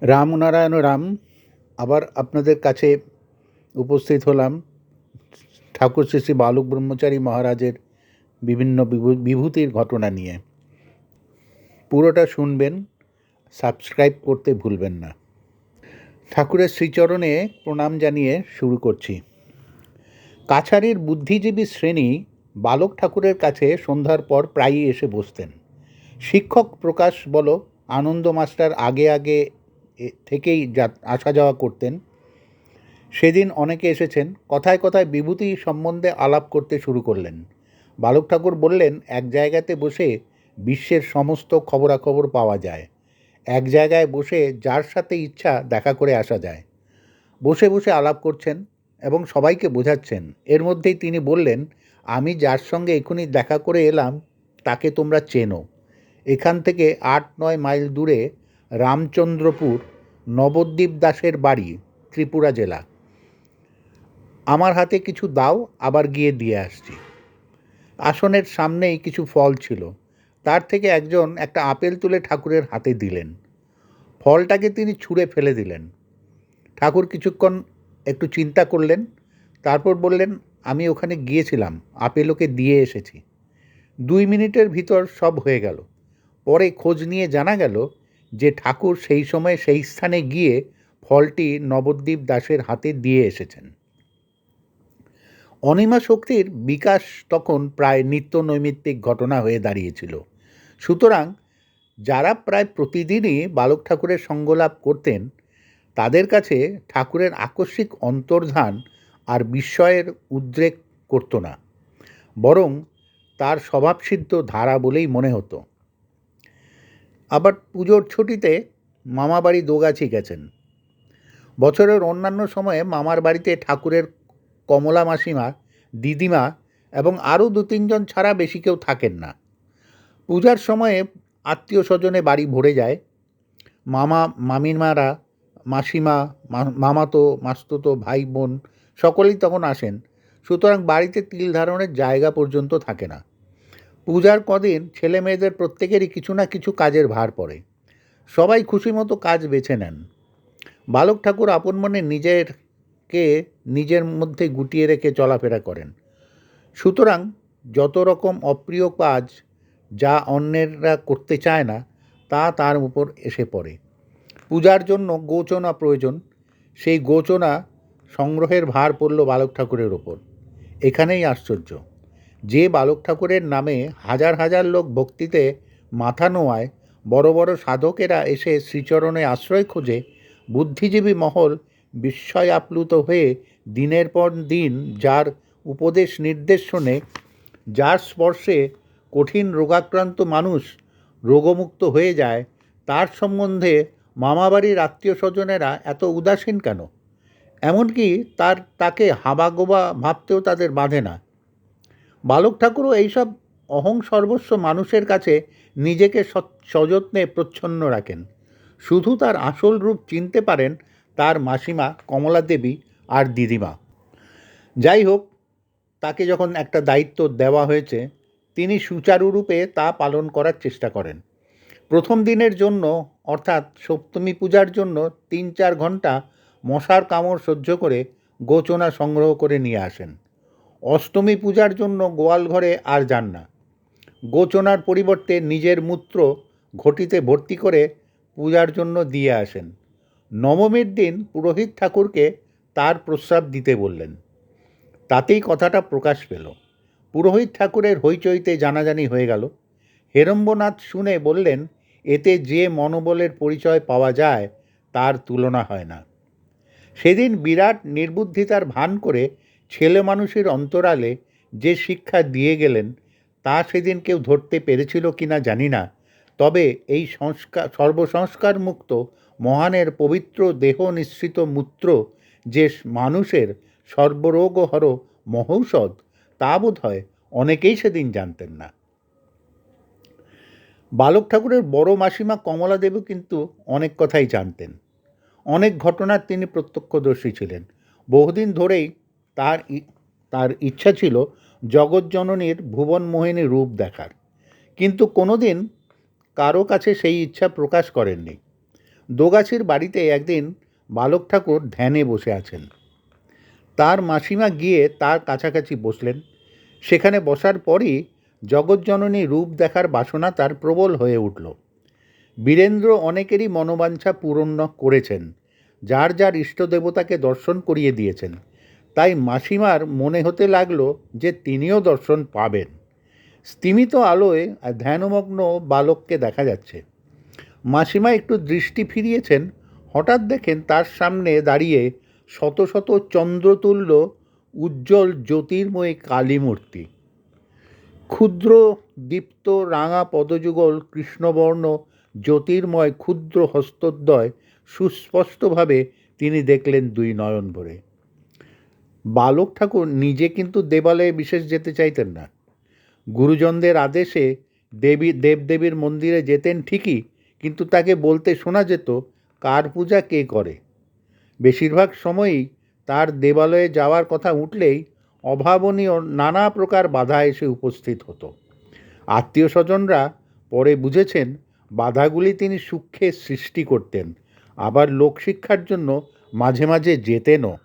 রামনারায়ণ রাম, আবার আপনাদের কাছে উপস্থিত হলাম ঠাকুর শ্রী শ্রী বালক ব্রহ্মচারী মহারাজের বিভিন্ন বিভূ- বিভূতির ঘটনা নিয়ে। পুরোটা শুনবেন, সাবস্ক্রাইব করতে ভুলবেন না। ঠাকুরের শ্রীচরণে প্রণাম জানিয়ে শুরু করছি। কাছারির বুদ্ধিজীবী শ্রেণি বালক ঠাকুরের কাছে সন্ধ্যার পর প্রায়ই এসে বসতেন। শিক্ষক প্রকাশ বলো, আনন্দ মাস্টার আগে আগে থেকেই যা- আসা যাওয়া করতেন। সেদিন অনেকে এসেছেন, কথায় কথায় বিভূতি সম্বন্ধে আলাপ করতে শুরু করলেন। বালক ঠাকুর বললেন, এক জায়গাতে বসে বিশ্বের সমস্ত খবরাখবর পাওয়া যায়। এক জায়গায় বসে যার সাথে ইচ্ছা দেখা করে আসা যায়। বসে বসে আলাপ করছেন এবং সবাইকে বোঝাচ্ছেন। এর মধ্যেই তিনি বললেন, আমি যার সঙ্গে এখনই দেখা করে এলাম, তাকে তোমরা চেনো। এখান থেকে আট নয় মাইল দূরে রামচন্দ্রপুর, নবদ্বীপ দাসের বাড়ি, ত্রিপুরা জেলা। আমার হাতে কিছু দাও, আবার গিয়ে দিয়ে আসছি। আসনের সামনেই কিছু ফল ছিল। তার থেকে একজন একটা আপেল তুলে ঠাকুরের হাতে দিলেন। ফলটাকে তিনি ছুঁড়ে ফেলে দিলেন। ঠাকুর কিছুক্ষণ একটু চিন্তা করলেন। তারপর বললেন, আমি ওখানে গিয়েছিলাম, আপেল ওকে দিয়ে এসেছি। দুই মিনিটের ভিতর সব হয়ে গেল। পরে খোঁজ নিয়ে জানা গেল যে ঠাকুর সেই সময় সেই স্থানে গিয়ে ফলটি নবদ্বীপ দাসের হাতে দিয়ে এসেছেন। অনিমা শক্তির বিকাশ তখন প্রায় নিত্য নৈমিত্তিক ঘটনা হয়ে দাঁড়িয়েছিল। সুতরাং যারা প্রায় প্রতিদিনই বালক ঠাকুরের সঙ্গলাভ করতেন, তাদের কাছে ঠাকুরের আকস্মিক অন্তর্ধান আর বিস্ময়ের উদ্রেক করতো না, বরং তার স্বভাবসিদ্ধ ধারা বলেই মনে হতো। আবার পুজোর ছুটিতে মামাবাড়ি দোগাছি গেছেন। বছরের অন্যান্য সময়ে মামার বাড়িতে ঠাকুরের কমলা মাসিমা, দিদিমা এবং আরও দু তিনজন ছাড়া বেশি কেউ থাকেন না। পূজার সময়ে আত্মীয় স্বজনে বাড়ি ভরে যায়। মামা, মামিমারা, মাসিমা মামাতো, মাস্ততো ভাই বোন সকলেই তখন আসেন। সুতরাং বাড়িতে তিল ধারণের জায়গা পর্যন্ত থাকে না। পূজার কদিন ছেলে মেয়েদের প্রত্যেকেরই কিছু না কিছু কাজের ভার পড়ে। সবাই খুশি মতো কাজ বেছে নেন। বালক ঠাকুর আপন মনে নিজেরকে নিজের মধ্যে গুটিয়ে রেখে চলাফেরা করেন। সুতরাং যত রকম অপ্রিয় কাজ যা অন্যেরা করতে চায় না, তা তার উপর এসে পড়ে। পূজার জন্য গোচনা প্রয়োজন। সেই গোচনা সংগ্রহের ভার পড়ল বালক ঠাকুরের ওপর এখানেই আশ্চর্য। যে বালক ঠাকুরের নামে হাজার হাজার লোক ভক্তিতে মাথা নোয়ায়, বড় বড় সাধকেরা এসে শ্রীচরণে আশ্রয় খোঁজে, বুদ্ধিজীবী মহল বিস্ময় আপ্লুত হয়ে দিনের পর দিন যার উপদেশ নির্দেশ শোনে, যার স্পর্শে কঠিন রোগাক্রান্ত মানুষ রোগমুক্ত হয়ে যায়, তার সম্বন্ধে মামাবাড়ির আত্মীয় স্বজনেরা এত উদাসীন কেন? এমনকি তার, তাকে হাবাগোবা ভাবতেও তাদের বাঁধে না। বালক ঠাকুরও এইসব অহং সর্বস্ব মানুষের কাছে নিজেকে সযত্নে প্রচ্ছন্ন রাখেন। শুধু তার আসল রূপ চিনতে পারেন তার মাসিমা কমলা দেবী আর দিদিমা। যাই হোক, তাকে যখন একটা দায়িত্ব দেওয়া হয়েছে, তিনি সুচারুরূপে তা পালন করার চেষ্টা করেন। প্রথম দিনের জন্য, অর্থাৎ সপ্তমী পূজার জন্য তিন চার ঘণ্টা মশার কামড় সহ্য করে গোচনা সংগ্রহ করে নিয়ে আসেন। অষ্টমী পূজার জন্য গোয়াল ঘরে আর যান না। গোচনার পরিবর্তে নিজের মূত্র ঘটিতে ভর্তি করে পূজার জন্য দিয়ে আসেন। নবমীর দিন পুরোহিত ঠাকুরকে তার প্রস্রাব দিতে বললেন। তাতেই কথাটা প্রকাশ পেল। পুরোহিত ঠাকুরের হইচইতে জানাজানি হয়ে গেল। হেরম্বনাথ শুনে বললেন, এতে যে মনোবলের পরিচয় পাওয়া যায়, তার তুলনা হয় না। সেদিন বিরাট নির্বুদ্ধিতার ভান করে ছেলে মানুষের অন্তরালে যে শিক্ষা দিয়ে গেলেন, তা সেদিন কেউ ধরতে পেরেছিল কিনা জানি না। তবে এই সংস্কার সর্বসংস্কার মুক্ত মহানের পবিত্র দেহ নিঃসৃত মূত্র যে মানুষের সর্বরোগহর মহৌষধ, তা বোধ হয় অনেকেই সেদিন জানতেন না। বালক ঠাকুরের বড় মাসিমা কমলা দেবী কিন্তু অনেক কথাই জানতেন। অনেক ঘটনার তিনি প্রত্যক্ষদর্শী ছিলেন। বহুদিন ধরেই তার তার ইচ্ছা ছিল জগৎজননীর ভুবনমোহিনী রূপ দেখার। কিন্তু কোনোদিন কারও কাছে সেই ইচ্ছা প্রকাশ করেননি। দোগাছির বাড়িতে একদিন বালক ঠাকুর ধ্যানে বসে আছেন। তার মাসিমা গিয়ে তার কাছাকাছি বসলেন। সেখানে বসার পরই জগজ্জননী রূপ দেখার বাসনা তার প্রবল হয়ে উঠল। বীরেন্দ্র অনেকেরই মনোবাঞ্ছা পূরণ করেছেন। যার যার ইষ্ট দেবতাকে দর্শন করিয়ে দিয়েছেন। তাই মাসিমার মনে হতে লাগল যে তিনিও দর্শন পাবেন। স্তিমিত আলোয় ধ্যানমগ্ন বালককে দেখা যাচ্ছে। মাসিমা একটু দৃষ্টি ফিরিয়েছেন, হঠাৎ দেখেন তার সামনে দাঁড়িয়ে শত শত চন্দ্রতুল্য, উজ্জ্বল জ্যোতির্ময় কালী মূর্তি ক্ষুদ্র, দীপ্ত, রাঙা পদযুগল, কৃষ্ণবর্ণ, জ্যোতির্ময় ক্ষুদ্র হস্তদ্বয় সুস্পষ্টভাবে তিনি দেখলেন দুই নয়ন ভরে বালক ঠাকুর নিজে কিন্তু দেবালয়ে বিশেষ যেতে চাইতেন না। গুরুজনদের আদেশে দেবী, দেবদেবীর মন্দিরে যেতেন ঠিকই, কিন্তু তাকে বলতে শোনা যেত, কার পূজা কে করে? বেশিরভাগ সময়ই তার দেবালয়ে যাওয়ার কথা উঠলেই অভাবনীয় নানা প্রকার বাধা এসে উপস্থিত হতো। আত্মীয় স্বজনরা পরে বুঝেছেন, বাধাগুলি তিনি সূক্ষ্মে সৃষ্টি করতেন, আবার লোকশিক্ষার জন্য মাঝে মাঝে যেতেনও।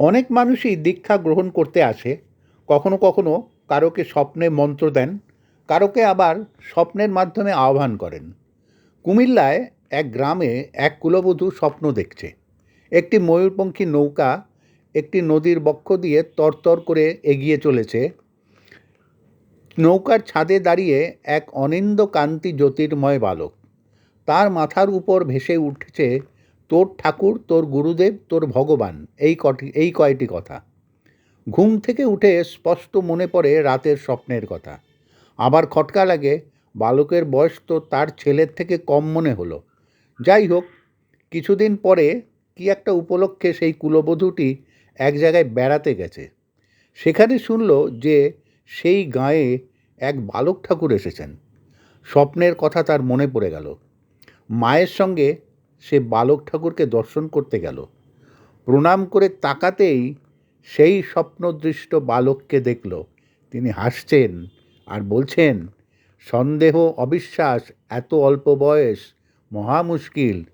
অনেক মানুষই দীক্ষা গ্রহণ করতে আসে, কখনো কখনো কারোকে স্বপ্নে মন্ত্র দেন, কারোকে আবার স্বপ্নের মাধ্যমে আহ্বান করেন। কুমিল্লায় এক গ্রামে এক কুলবধূ স্বপ্ন দেখছে। একটি ময়ূরপঙ্খী নৌকা একটি নদীর বক্ষ দিয়ে তরতর করে এগিয়ে চলেছে। নৌকার ছাদে দাঁড়িয়ে এক অনিন্দ কান্তি জ্যোতির্ময় বালক। তার মাথার উপর ভেসে উঠছে তোর ঠাকুর, তোর গুরুদেব, তোর ভগবান, এই কটি, এই কয়টি কথা। ঘুম থেকে উঠে স্পষ্ট মনে পড়ে রাতের স্বপ্নের কথা। আবার খটকা লাগে, বালকের বয়স তো তার ছেলের থেকে কম মনে হলো। যাই হোক, কিছুদিন পরে কি একটা উপলক্ষে সেই কুলবধূটি এক জায়গায় বেড়াতে গেছে। সেখানে শুনল যে সেই গাঁয়ে এক বালক ঠাকুর এসেছেন। স্বপ্নের কথা তার মনে পড়ে গেল। মায়ের সঙ্গে সে বালক ঠাকুরকে দর্শন করতে গেল। প্রণাম করে তাকাতেই সেই স্বপ্নদৃষ্ট বালককে দেখল। তিনি হাসছেন আর বলছেন, সন্দেহ, অবিশ্বাস, এত অল্প বয়স, মহা মুশকিল।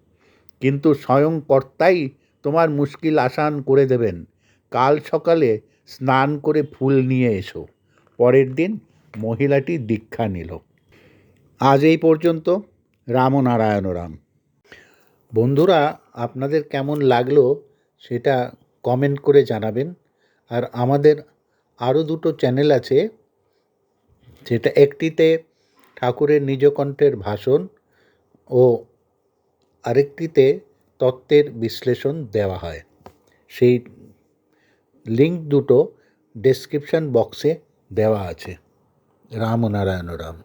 কিন্তু স্বয়ং কর্তাই তোমার মুশকিল আসান করে দেবেন। কাল সকালে স্নান করে ফুল নিয়ে এসো। পরের দিন মহিলাটি দীক্ষা নিল। আজ এই পর্যন্ত। রামনারায়ণ রাম বন্ধুরা, আপনাদের কেমন লাগল সেটা কমেন্ট করে জানাবেন। আর আমাদের আরও দুটো চ্যানেল আছে সেটা একটিতে ঠাকুরের নিজকণ্ঠের ভাষণ ও আরেকটিতে তত্ত্বের বিশ্লেষণ দেওয়া হয়। সেই লিঙ্ক দুটো ডেসক্রিপশন বক্সে দেওয়া আছে। রামনারায়ণ রাম।